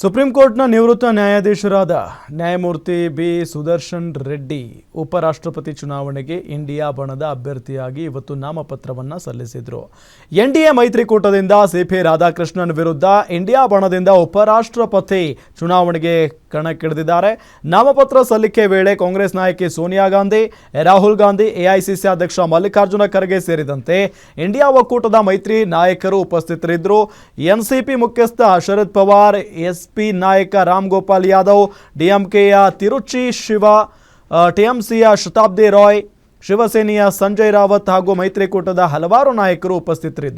Supreme ಕೋರ್ಟ್ನ ನಿವೃತ್ತ ನ್ಯಾಯಾಧೀಶರಾದ ನ್ಯಾಯಮೂರ್ತಿ ಬಿ ಸುದರ್ಶನ್ ರೆಡ್ಡಿ ಉಪರಾಷ್ಟ್ರಪತಿ ಚುನಾವಣೆಗೆ ಇಂಡಿಯಾ ಬಣದ ಅಭ್ಯರ್ಥಿಯಾಗಿ ಇವತ್ತು ನಾಮಪತ್ರವನ್ನು ಸಲ್ಲಿಸಿದರು. ಎನ್ಡಿಎ ಮೈತ್ರಿಕೂಟದಿಂದ ಸಿಪಿ ರಾಧಾಕೃಷ್ಣನ್ ವಿರುದ್ಧ ಇಂಡಿಯಾ ಬಣದಿಂದ ಉಪರಾಷ್ಟ್ರಪತಿ ಚುನಾವಣೆಗೆ ಕಣಕ್ಕಿಳಿದಿದ್ದಾರೆ. ನಾಮಪತ್ರ ಸಲ್ಲಿಕೆ ವೇಳೆ ಕಾಂಗ್ರೆಸ್ ನಾಯಕಿ ಸೋನಿಯಾ ಗಾಂಧಿ, ರಾಹುಲ್ ಗಾಂಧಿ ಎಐಸಿಸಿ ಅಧ್ಯಕ್ಷ ಮಲ್ಲಿಕಾರ್ಜುನ ಖರ್ಗೆ ಸೇರಿದಂತೆ ಇಂಡಿಯಾ ಒಕ್ಕೂಟದ ಮೈತ್ರಿ ನಾಯಕರು ಉಪಸ್ಥಿತರಿದ್ದರು. ಎನ್ಸಿಪಿ ಮುಖ್ಯಸ್ಥ ಶರದ್ ಪವಾರ್ बीजेपी नायक रामगोपाल यादव डीएमके तिरुचि शिव टीएमसी शताब्दी रॉय शिवसेन संजय रावत मैत्रीकूट हलवु नायक उपस्थितर